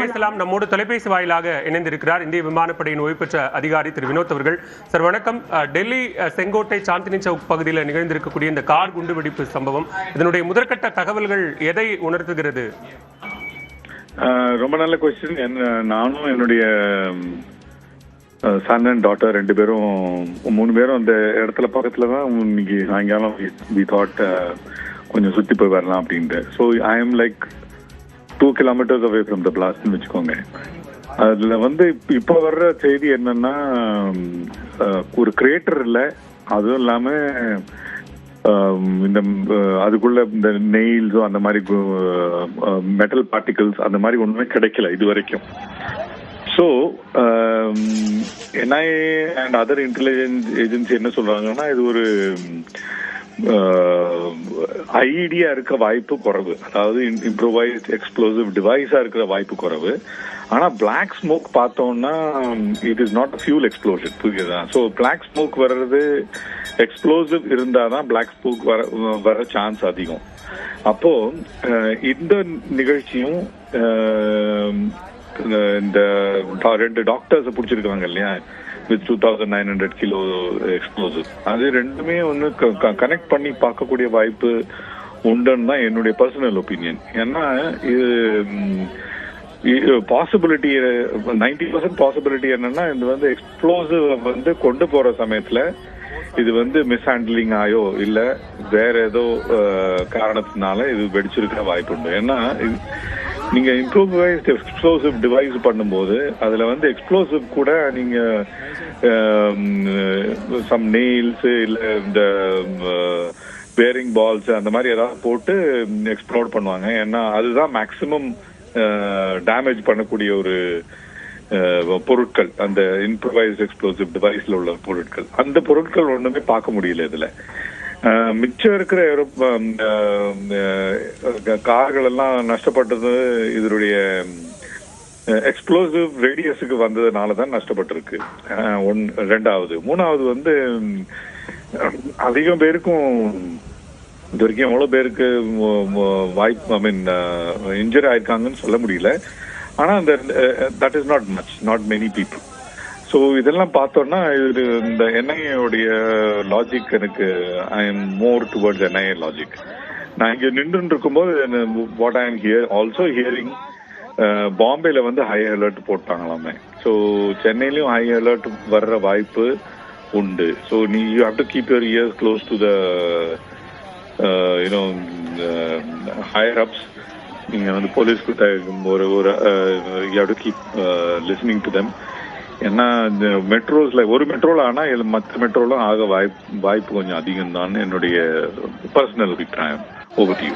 பேசலாம். நம்மோடு தொலைபேசி வாயிலாக இணைந்திருக்கிறார் இந்திய விமானப்படையின் ஓய்வு பெற்ற அதிகாரி திரு வினோத் அவர்கள். சார் வணக்கம். டெல்லி செங்கோட்டை சாந்தினி சவுக் பகுதியில் நிகழ்ந்திருக்கக்கூடிய இந்த கார் குண்டுவெடிப்பு சம்பவம் இதனுடைய முதற்கட்ட தகவல்கள் எதை உணர்த்துகிறது? ஆஹ் ரொம்ப நல்ல கொஸ்டின் என்ன நானும் என்னுடைய சன் அண்ட் டாட்டர் ரெண்டு பேரும் மூணு பேரும் அந்த இடத்துல பக்கத்துல தான் இன்னைக்கு சாயங்காலம் வி தாட் கொஞ்சம் சுத்தி போய் வரலாம் அப்படின்ட்டு. So I am like two kilometres away from the பிளாஸ்ட்னு வச்சுக்கோங்க அதுல வந்து இப்போ வர்ற செய்தி என்னன்னா ஒரு கிரேட்டர் இல்லை அதுவும் இல்லாம இந்த அதுக்குள்ள இந்த நெயில்ஸோ அந்த மாதிரி மெட்டல் பார்ட்டிகல்ஸ் அந்த மாதிரி ஒன்றுமே கிடைக்கல இது வரைக்கும். So NIA and other intelligence agency என்ன சொல்றாங்கன்னா இது ஒரு ஐடியா இருக்க வாய்ப்பு குறைவு. அதாவது இம்ப்ரூவைஸ் எக்ஸ்ப்ளோசிவ் டிவைஸா இருக்கிற வாய்ப்பு குறைவு. ஆனா பிளாக் ஸ்மோக் பார்த்தோம்னா it is not fuel explosion புரியுதா? ஸோ பிளாக் ஸ்மோக் வர்றது எக்ஸ்ப்ளோசிவ் இருந்தாதான் பிளாக் ஸ்மோக் வர வர சான்ஸ் அதிகம். அப்போ இந்த நிகழ்ச்சியும் இந்த டா- ரெண்டு டாக்டர்ஸ் பிடிச்சிருக்காங்க இல்லையா? With two thousand nine hundred kilo explosive அது ரெண்டுமே ஒன்று கனெக்ட் பண்ணி பார்க்கக்கூடிய வாய்ப்பு உண்டுன்னு தான் என்னுடைய பர்சனல் ஒப்பீனியன் ஏன்னா இது பாசிபிலிட்டி நைன்டி பர்சன்ட் பாசிபிலிட்டி என்னன்னா இது வந்து எக்ஸ்ப்ளோசிவ் வந்து கொண்டு போற சமயத்துல இது வந்து மிஸ்ஹேண்ட்லிங் ஆயோ இல்ல வேற ஏதோ காரணத்தினால இது வெடிச்சிருக்க வாய்ப்பு உண்டு. ஏன்னா இது- நீங்க இம்ப்ரூவைஸ்ட் எக்ஸ்ப்ளோசிவ் டிவைஸ் பண்ணும்போது அதுல வந்து எக்ஸ்ப்ளோசிவ் கூட நீங்க சம் நெயில்ஸ் இல்ல இந்த பேரிங் பால்ஸ் அந்த மாதிரி ஏதாவது போட்டு எக்ஸ்ப்ளோர் பண்ணுவாங்க. ஏன்னா அதுதான் மேக்சிமம் டேமேஜ் பண்ணக்கூடிய ஒரு பொருட்கள். அந்த இம்ப்ரவைஸ் எக்ஸ்ப்ளோசிவ் டிவைஸ்ல உள்ள பொருட்கள். அந்த பொருட்கள் ஒண்ணுமே பார்க்க முடியல இதுல. மிச்சம் இருக்கிற aero- கார்கள் எல்லாம் நஷ்டப்பட்டது இதனுடைய எக்ஸ்ப்ளோசிவ் ரேடியஸுக்கு வந்ததுனால தான் நஷ்டப்பட்டிருக்கு. ஒன் ரெண்டாவது. மூணாவது வந்து அதிகம் பேருக்கும் இது வரைக்கும் எவ்வளோ பேருக்கு வாய்ப்பு ஐ மீன் இன்ஜுரி ஆயிருக்காங்கன்னு சொல்ல முடியல. ஆனால் அந்த that is not much not many people so இதெல்லாம் பார்த்தோம்னா இது இந்த என்ஐஏடைய லாஜிக் எனக்கு I am more towards NIA logic நான் இங்கே நின்று இருக்கும்போது what I am here also hearing பாம்பேல வந்து ஹை அலர்ட் போட்டாங்களாமே. ஸோ சென்னையிலயும் ஹை அலர்ட் வர்ற வாய்ப்பு உண்டு. ஸோ நீ you have to keep your ears close to the you know higher ups நீங்கள் வந்து போலீஸ்க்கு ஒரு ஒரு you have to keep listening to them ஏன்னா இந்த மெட்ரோஸ்ல ஒரு மெட்ரோல ஆனா மற்ற மெட்ரோலாம் ஆக வாய்ப்பு வாய்ப்பு கொஞ்சம் அதிகம் தான் என்னுடைய பர்சனல் அபிப்பிராயம். ஓவர் யூ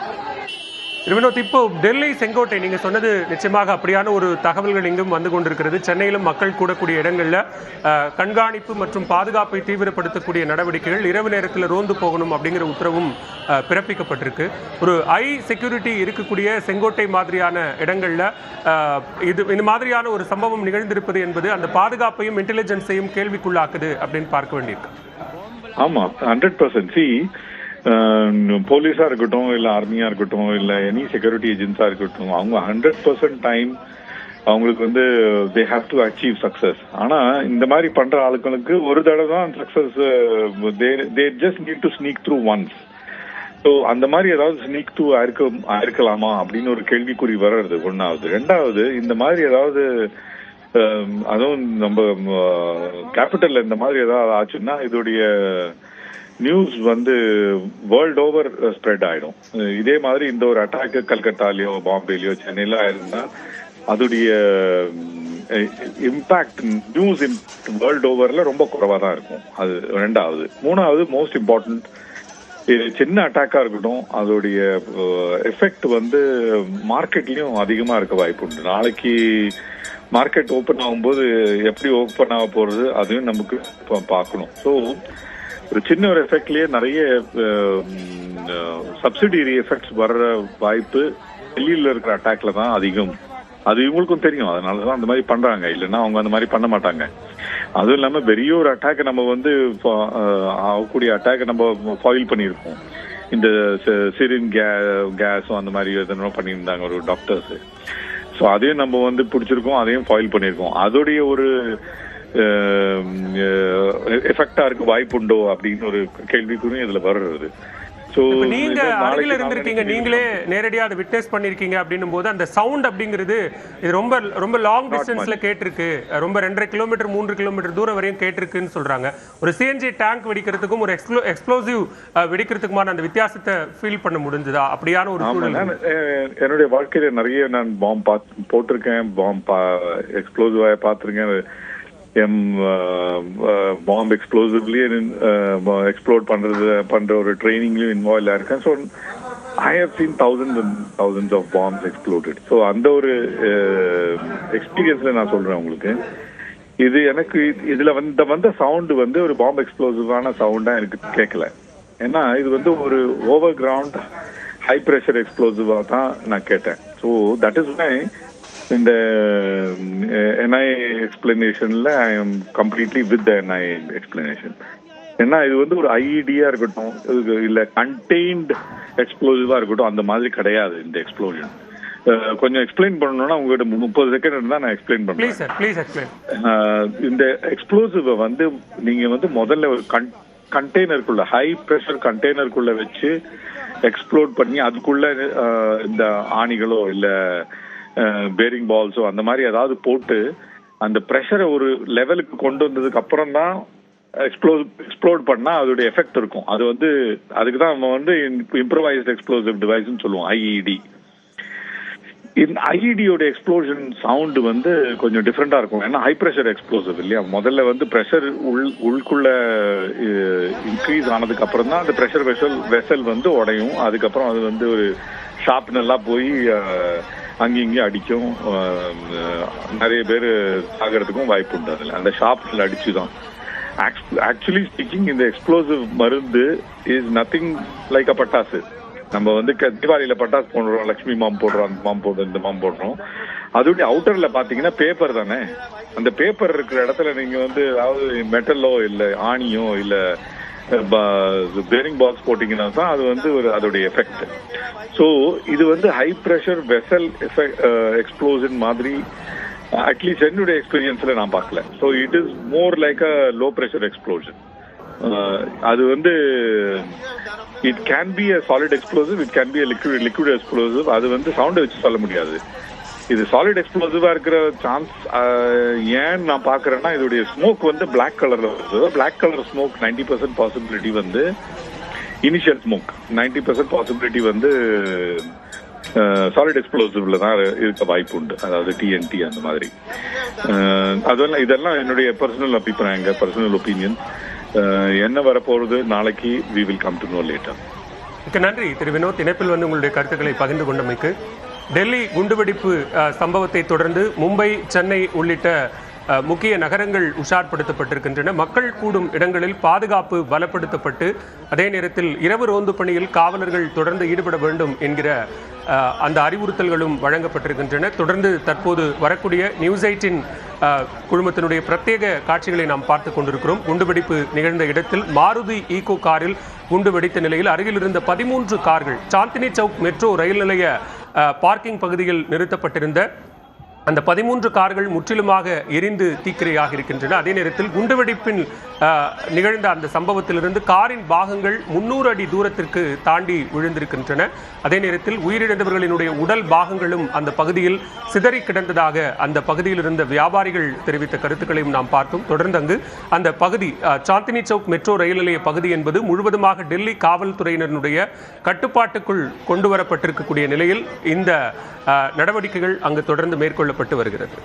வினோத் இப்போ டெல்லி செங்கோட்டை நீங்க சொன்னது நிச்சயமாக அப்படியான ஒரு தகவல்கள் இங்கும் வந்து கொண்டிருக்கிறது. சென்னையிலும் மக்கள் கூடக்கூடிய இடங்கள்ல கண்காணிப்பு மற்றும் பாதுகாப்பை தீவிரப்படுத்தக்கூடிய நடவடிக்கைகள் இரவு நேரத்தில் ரோந்து போகணும் அப்படிங்கிற உத்தரவும் பிறப்பிக்கப்பட்டிருக்கு. ஒரு ஐ செக்யூரிட்டி இருக்கக்கூடிய செங்கோட்டை மாதிரியான இடங்கள்ல இது இந்த மாதிரியான ஒரு சம்பவம் நிகழ்ந்திருப்பது என்பது அந்த பாதுகாப்பையும் இன்டெலிஜென்ஸையும் கேள்விக்குள்ளாக்குது அப்படின்னு பார்க்க வேண்டியிருக்கு. ஆமா ஹண்ட்ரட் பர்சன்ட் சி போலீஸா இருக்கட்டும் இல்ல ஆர்மியா இருக்கட்டும் இல்ல எனி செக்யூரிட்டி ஏஜென்ட்ஸா இருக்கட்டும் அவங்க ஹண்ட்ரட் பர்சன்ட் டைம் அவங்களுக்கு வந்து they have to achieve success ஆனா இந்த மாதிரி பண்ற ஆளுங்களுக்கு ஒரு தடவை தான் success they just need to sneak through once so அந்த மாதிரி ஏதாவது ஸ்னீக் த்ரூ ஆயிருக்க ஆயிருக்கலாமா அப்படின்னு ஒரு கேள்விக்குறி வர்றது ஒன்றாவது ரெண்டாவது இந்த மாதிரி ஏதாவது அதுவும் நம்ம கேபிட்டல்ல இந்த மாதிரி ஏதாவது ஆச்சுன்னா இதோடைய நியூஸ் வந்து வேர்ல்ட் ஓவர் ஸ்ப்ரெட் ஆயிடும். இதே மாதிரி இந்த ஒரு அட்டாக் கல்கட்டாலேயோ பாம்பேலையோ சென்னையில ஆயிருந்தா அதோடைய இம்பாக்ட் நியூஸ் வேர்ல்ட் ஓவரில் ரொம்ப குறைவாக தான் இருக்கும். அது ரெண்டாவது. மூணாவது மோஸ்ட் இம்பார்ட்டன்ட் சின்ன அட்டாக்காக இருக்கட்டும் அதோடைய எஃபெக்ட் வந்து மார்க்கெட்லேயும் அதிகமாக இருக்க வாய்ப்பு உண்டு. நாளைக்கு மார்க்கெட் ஓப்பன் ஆகும்போது எப்படி ஓப்பன் ஆக போகிறது அதையும் நமக்கு பார்க்கணும். ஸோ ஒரு சின்ன ஒரு எஃபெக்ட்லயே நிறைய சப்சிடியரி எஃபெக்ட்ஸ் வர்ற வாய்ப்பு டெல்லியில் இருக்கிற அட்டாக்ல தான் அதிகம். அது இவங்களுக்கும் தெரியும். அதனால தான் அந்த மாதிரி பண்றாங்க. இல்லைன்னா அவங்க அந்த மாதிரி பண்ண மாட்டாங்க. அதுவும் இல்லாமல் பெரிய ஒரு அட்டாக் நம்ம வந்து ஆகக்கூடிய அட்டாக் நம்ம ஃபாயில் பண்ணியிருக்கோம் இந்த சிரின் கே கேஸும் அந்த மாதிரி எதனோ பண்ணியிருந்தாங்க ஒரு டாக்டர்ஸ் ஸோ அதையும் நம்ம வந்து பிடிச்சிருக்கோம். அதையும் ஃபாயில் பண்ணியிருக்கோம். அதோடைய ஒரு எஃபெக்டா இருக்க வாய்ப்புண்டோ அப்படின்னு ஒரு கேள்விக்குறியும் இதுல இப்ப நீங்க அருகில இருந்திருக்கீங்க நீங்களே நேரடியா அதை விட்னஸ் பண்ணிருக்கீங்க அப்படின்னும் போது அந்த சவுண்ட் அப்படிங்கிறது இது ரொம்ப ரொம்ப லாங் டிஸ்டன்ஸ்ல கேட்டிருக்கு. ரொம்ப ரெண்டரை கிலோமீட்டர் மூன்று கிலோமீட்டர் தூரம் வரையும் கேட்டிருக்குன்னு சொல்றாங்க. ஒரு சிஎன்ஜி டேங்க் வெடிக்கிறதுக்கும் ஒரு எக்ஸ்ப்ளோ எக்ஸ்ப்ளோசிவ் வெடிக்கிறதுக்குமான அந்த வித்தியாசத்தை ஃபீல் பண்ண முடிஞ்சதா? அப்படியான ஒரு சூழல். என்னுடைய வாழ்க்கையில நிறைய நான் பாம்பு பார்த்து போட்டிருக்கேன் பாம்பு எக்ஸ்ப்ளோசிவ் பார்த்துருக்கேன். எம் பாம்பு எக்ஸ்ப்ளோசிவ்லயே எக்ஸ்ப்ளோர் பண்ணுறது பண்ணுற ஒரு ட்ரைனிங்லேயும் இன்வால்வ் இருக்கேன். So I have seen thousand and thousands of bombs exploded so அந்த ஒரு uh, எக்ஸ்பீரியன்ஸில் நான் சொல்கிறேன் உங்களுக்கு. இது எனக்கு இது- வந்த வந்த சவுண்டு வந்து ஒரு பாம்பு எக்ஸ்ப்ளோசிவான சவுண்டாக எனக்கு கேட்கல ஏன்னா இது வந்து ஒரு ஓவர் கிரவுண்ட் ஹை ப்ரெஷர் எக்ஸ்ப்ளோசிவாக தான் நான் கேட்டேன். ஸோ தட் இஸ் மை இந்த NI எக்ஸ்பிளனேஷன்ல I am completely with NI explanation ஏன்னா இது வந்து ஒரு ஐஇடியா இருக்கட்டும் இது இல்ல கண்டெய்ன்ட் எக்ஸ்ப்ளோசிவா இருக்கட்டும் அந்த மாதிரி கிடையாது இந்த எக்ஸ்ப்ளோஷன் கொஞ்சம் எக்ஸ்பிளைன் பண்ணணும்னா உங்ககிட்ட முப்பது செகண்ட் இருந்தா நான் எக்ஸ்பிளைன் ஆஹ் இந்த எக்ஸ்ப்ளோசிவ வந்து நீங்க வந்து முதல்ல ஒரு கண்டெய்னருக்குள்ள ஹை ப்ரெஷர் கண்டெய்னருக்குள்ள வச்சு எக்ஸ்ப்ளோட் பண்ணி அதுக்குள்ள இந்த ஆணிகளோ இல்ல பேரிங் பால்ஸோ அந்த மாதிரி ஏதாவது போட்டு அந்த ப்ரெஷரை ஒரு லெவலுக்கு கொண்டு வந்ததுக்கு அப்புறம் தான் எக்ஸ்ப்ளோஸ் எக்ஸ்ப்ளோட் பண்ணால் அதோடைய எஃபெக்ட் இருக்கும். அது வந்து அதுக்கு தான் நம்ம வந்து இம்ப்ரவைஸ்ட் எக்ஸ்ப்ளோசிவ் டிவைஸ்னு சொல்லுவோம் ஐஇடி இந்த ஐஇடியோட எக்ஸ்ப்ளோஷன் சவுண்டு வந்து கொஞ்சம் டிஃப்ரெண்டாக இருக்கும். ஏன்னா ஹை ப்ரெஷர் எக்ஸ்ப்ளோசிவ் இல்லையா? முதல்ல வந்து ப்ரெஷர் உள் உள்குள்ள இன்க்ரீஸ் ஆனதுக்கு அப்புறம் தான் அந்த ப்ரெஷர் வெசல் வெசல் வந்து உடையும். அதுக்கப்புறம் அது வந்து ஒரு ஷார்ப்னெல்லாம் போய் அங்கேயும் இங்கேயும் அடிக்கும் நிறைய பேர் சாகிறதுக்கும் வாய்ப்பு உண்டு அதில். அந்த ஷார்ப்னில் அடிச்சு தான் ஆக்சுவலி ஸ்பீக்கிங் இந்த எக்ஸ்ப்ளோசிவ் மருந்து இஸ் நத்திங் லைக் அ பட்டாசு நம்ம வந்து க- பட்டாசு போடுறோம் லக்ஷ்மி மாம் போடுறோம் அந்த மாம் போடுறோம் இந்த மாம் போடுறோம். அதோடைய அவுட்டரில் பார்த்தீங்கன்னா பேப்பர் தானே. அந்த பேப்பர் இருக்கிற இடத்துல நீங்கள் வந்து அதாவது மெட்டலோ இல்லை ஆணியோ இல்லை பேரிங் பாக்ஸ் போட்டிங்கன்னா தான் அது வந்து ஒரு அதோடைய எஃபெக்ட் ஸோ இது வந்து ஹை ப்ரெஷர் வெசல் எக்ஸ்ப்ளோஷன் மாதிரி அட்லீஸ்ட் என்னுடைய எக்ஸ்பீரியன்ஸில் நான் பார்க்கல. So it is more like a low pressure explosion அது வந்து it can be a solid explosive it can be a liquid liquid explosive அது வந்து சவுண்டை வச்சு சொல்ல முடியாது. இது சாலிட் எக்ஸ்ப்ளோசிவா இருக்கிற சான்ஸ் ஏன் நான் பாக்குறேன்னா இதோடைய ஸ்மோக் வந்து பிளாக் கலர்ல வருது. Black colour smoke 90% percent possibility வந்து இனிஷியல் ஸ்மோக் 90% பர்சன்ட் பாசிபிலிட்டி வந்து சாலிட் எக்ஸ்ப்ளோசிவ்ல தான் இருக்க வாய்ப்பு உண்டு. அதாவது டிஎன்டி அந்த மாதிரி. அதெல்லாம் இதெல்லாம் என்னுடைய பர்சனல் அபிப்பிராயங்க பர்சனல் ஒப்பீனியன் என்ன வரப்போறது நாளைக்கு we will come to know later மிக்க நன்றி. திரு வினோத் இணைப்பில் வந்து உங்களுடைய கருத்துக்களை பகிர்ந்து கொண்டமைக்கு டெல்லி குண்டுவெடிப்பு சம்பவத்தை தொடர்ந்து மும்பை சென்னை உள்ளிட்ட முக்கிய நகரங்கள் உஷார்படுத்தப்பட்டிருக்கின்றன. மக்கள் கூடும் இடங்களில் பாதுகாப்பு பலப்படுத்தப்பட்டு அதே நேரத்தில் இரவு ரோந்து பணியில் காவலர்கள் தொடர்ந்து ஈடுபட வேண்டும் என்கிற அந்த அறிவுறுத்தல்களும் வழங்கப்பட்டிருக்கின்றன. தொடர்ந்து தற்போது வரக்கூடிய நியூஸ் எயிட்டின் குழுமத்தினுடைய பிரத்யேக காட்சிகளை நாம் பார்த்து கொண்டிருக்கிறோம். குண்டுவெடிப்பு நிகழ்ந்த இடத்தில் மாருதி ஈகோ காரில் குண்டு வெடித்த நிலையில் அருகில் இருந்த பதிமூன்று கார்கள் சாந்தினி சவுக் மெட்ரோ ரயில் நிலைய பார்க்கிங் பகுதியில் நிறுத்தப்பட்டிருந்த அந்த பதிமூன்று கார்கள் முற்றிலுமாக எரிந்து தீக்கிரையாக இருக்கின்றன. அதே நேரத்தில் குண்டுவெடிப்பின் நிகழ்ந்த அந்த சம்பவத்திலிருந்து காரின் பாகங்கள் முன்னூறு அடி தூரத்திற்கு தாண்டி விழுந்திருக்கின்றன. அதே நேரத்தில் உயிரிழந்தவர்களினுடைய உடல் பாகங்களும் அந்த பகுதியில் சிதறி கிடந்ததாக அந்த பகுதியில் இருந்த வியாபாரிகள் தெரிவித்த கருத்துக்களையும் நாம் பார்த்தோம். தொடர்ந்து அங்கு அந்த பகுதி சாந்தினி சவுக் மெட்ரோ ரயில் நிலைய பகுதி என்பது முழுவதுமாக டெல்லி காவல்துறையினருடைய கட்டுப்பாட்டுக்குள் கொண்டு வரப்பட்டிருக்கக்கூடிய நிலையில் இந்த நடவடிக்கைகள் அங்கு தொடர்ந்து மேற்கொள்ளப்பட்டு வருகிறது.